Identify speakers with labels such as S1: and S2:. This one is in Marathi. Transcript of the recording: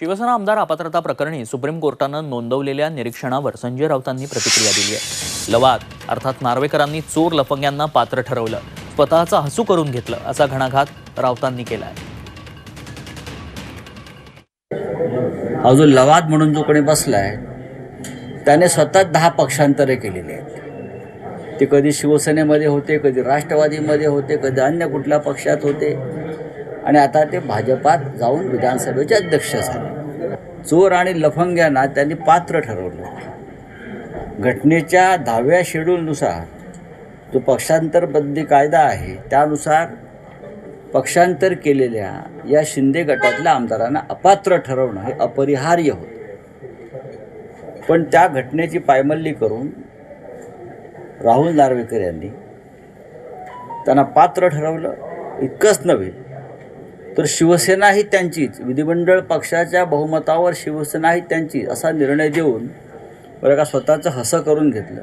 S1: शिवसेना आमदार अपात्रता प्रकरणी सुप्रीम कोर्टानं नोंदवलेल्या निरीक्षणावर संजय राऊतांनी प्रतिक्रिया दिली आहे. लवाद अर्थात नार्वेकरांनी चोर लफंग्यांना पात्र ठरवलं. स्वतःचा हसू करून घेतलं असा घणाघात राऊतांनी केलाय.
S2: हा जो लवाद म्हणून जो कोणी बसलाय त्याने स्वतः दहा पक्षांतरे केलेली आहेत. ते कधी शिवसेनेमध्ये होते कधी राष्ट्रवादीमध्ये होते कधी अन्य कुठल्या पक्षात होते. आणि आता ते भाजपात जाऊन विधानसभेचे अध्यक्ष झाले. चोर आणि लफंग्यांना त्यांनी पात्र ठरवलं. घटनेच्या दहाव्या शेड्यूलनुसार जो पक्षांतरबद्धी कायदा आहे त्यानुसार पक्षांतर केलेल्या या शिंदे गटातल्या आमदारांना अपात्र ठरवणं हे अपरिहार्य होतं. पण त्या घटनेची पायमल्ली करून राहुल नार्वेकर यांनी त्यांना पात्र ठरवलं. इतकंच नव्हे तर शिवसेना ही त्यांचीच. विधिमंडळ पक्षाच्या बहुमतावर शिवसेना ही त्यांची असा निर्णय देऊन बरं का स्वतःचं हसं करून घेतलं.